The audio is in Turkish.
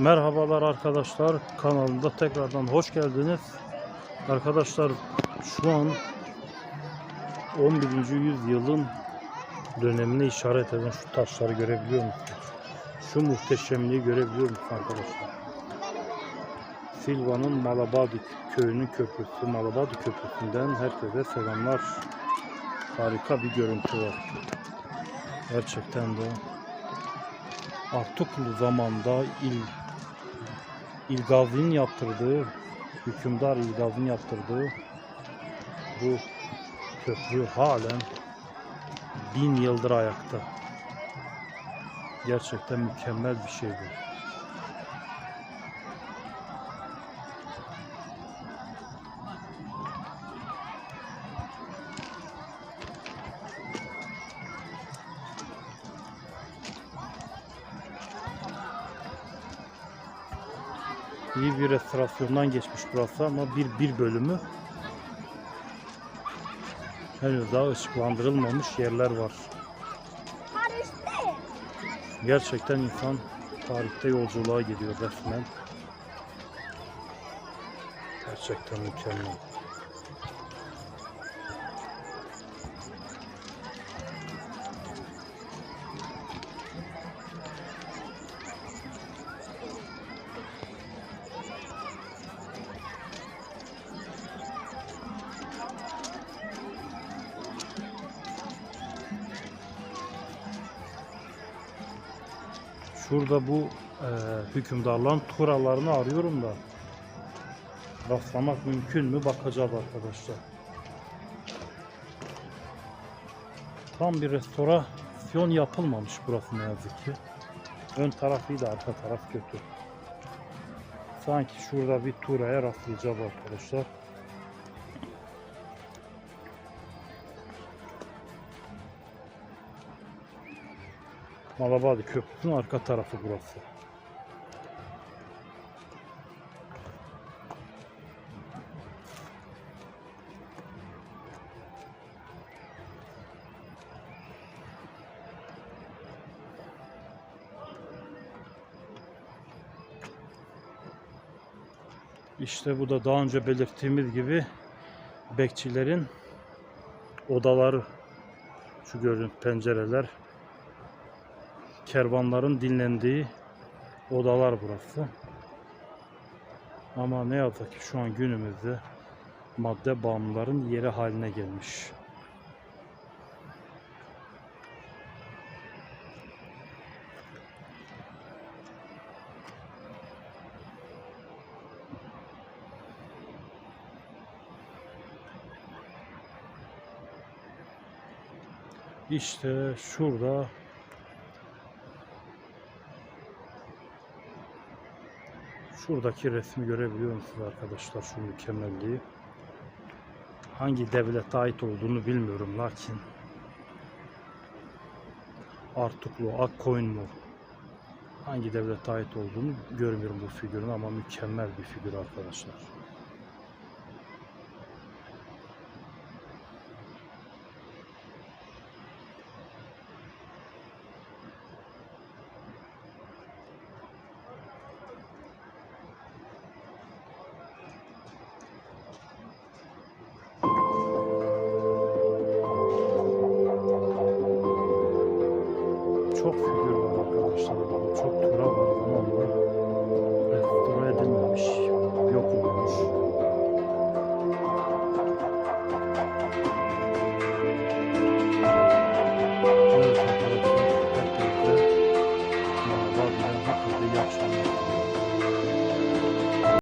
Merhabalar arkadaşlar kanalımda tekrardan hoş geldiniz. Arkadaşlar şu an 11. yüzyılın dönemine işaret eden şu taşları görebiliyor musunuz? Şu muhteşemliği görebiliyor musunuz arkadaşlar? Silva'nın Malabadi köyünün köprüsü Malabadi köprüsünden herkese selamlar. Harika bir görüntü var. Gerçekten de Artuklu zamanda il İlgazi'nin yaptırdığı, hükümdar İlgazi'nin yaptırdığı bu köprü halen bin yıldır ayakta. Gerçekten mükemmel bir şey bu. İyi bir restorasyondan geçmiş burası ama bir bir bölümü henüz daha ışıklandırılmamış yerler var. Gerçekten insan tarihte yolculuğa gidiyor resmen. Gerçekten mükemmel. Şurada bu e, hükümdarların turalarını arıyorum da rastlamak mümkün mü bakacağız arkadaşlar. Tam bir restorasyon yapılmamış burası ne yazık ki. Ön tarafıydı arka taraf kötü. Sanki şurada bir turaya rastlayacağız arkadaşlar. Malabadi Köprüsü'nün arka tarafı burası. İşte bu da daha önce belirttiğimiz gibi bekçilerin odaları. Şu gördüğünüz pencereler kervanların dinlendiği odalar burası. Ama ne yazık ki şu an günümüzde madde bağımlıların yeri haline gelmiş. İşte şurada Şuradaki resmi görebiliyor musunuz arkadaşlar şu mükemmelliği? Hangi devlete ait olduğunu bilmiyorum lakin Artuklu, Akkoyun mu? Hangi devlete ait olduğunu görmüyorum bu figürün ama mükemmel bir figür arkadaşlar. Çok figür var arkadaşlar. Çok tura var zamanla restore